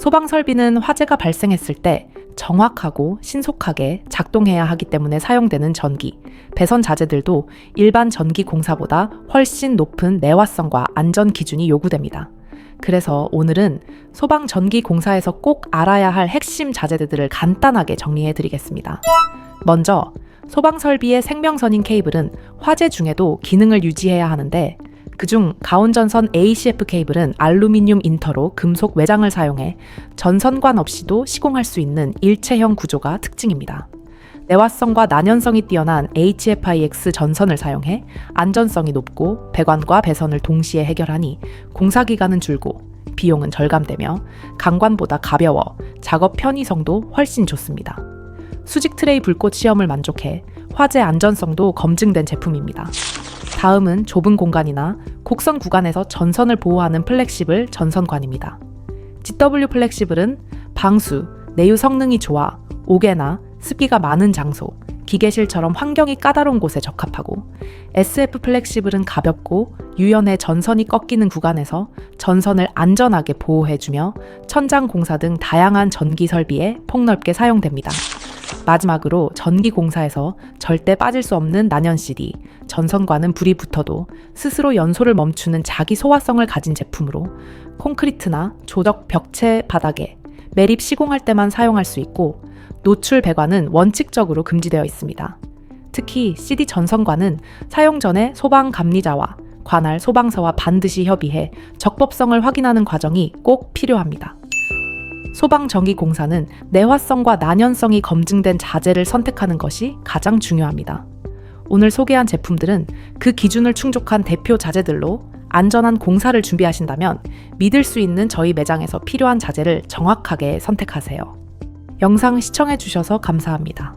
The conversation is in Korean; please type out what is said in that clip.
소방 설비는 화재가 발생했을 때 정확하고 신속하게 작동해야 하기 때문에 사용되는 전기, 배선 자재들도 일반 전기 공사보다 훨씬 높은 내화성과 안전 기준이 요구됩니다. 그래서 오늘은 소방 전기 공사에서 꼭 알아야 할 핵심 자재들을 간단하게 정리해 드리겠습니다. 먼저 소방 설비의 생명선인 케이블은 화재 중에도 기능을 유지해야 하는데 그중 가온전선 ACF 케이블은 알루미늄 인터로 금속 외장을 사용해 전선관 없이도 시공할 수 있는 일체형 구조가 특징입니다. 내화성과 난연성이 뛰어난 HFIX 전선을 사용해 안전성이 높고 배관과 배선을 동시에 해결하니 공사 기간은 줄고 비용은 절감되며 강관보다 가벼워 작업 편의성도 훨씬 좋습니다. 수직 트레이 불꽃 시험을 만족해 화재 안전성도 검증된 제품입니다. 다음은 좁은 공간이나 곡선 구간에서 전선을 보호하는 플렉시블 전선관입니다. GW 플렉시블은 방수, 내유 성능이 좋아 옥외나 습기가 많은 장소, 기계실처럼 환경이 까다로운 곳에 적합하고 SF 플렉시블은 가볍고 유연해 전선이 꺾이는 구간에서 전선을 안전하게 보호해주며 천장 공사 등 다양한 전기 설비에 폭넓게 사용됩니다. 마지막으로 전기 공사에서 절대 빠질 수 없는 난연 CD, 전선과는 불이 붙어도 스스로 연소를 멈추는 자기 소화성을 가진 제품으로 콘크리트나 조적 벽체 바닥에 매립 시공할 때만 사용할 수 있고 노출 배관은 원칙적으로 금지되어 있습니다. 특히 CD 전선과는 사용 전에 소방 감리자와 관할 소방서와 반드시 협의해 적법성을 확인하는 과정이 꼭 필요합니다. 소방 전기 공사는 내화성과 난연성이 검증된 자재를 선택하는 것이 가장 중요합니다. 오늘 소개한 제품들은 그 기준을 충족한 대표 자재들로 안전한 공사를 준비하신다면 믿을 수 있는 저희 매장에서 필요한 자재를 정확하게 선택하세요. 영상 시청해주셔서 감사합니다.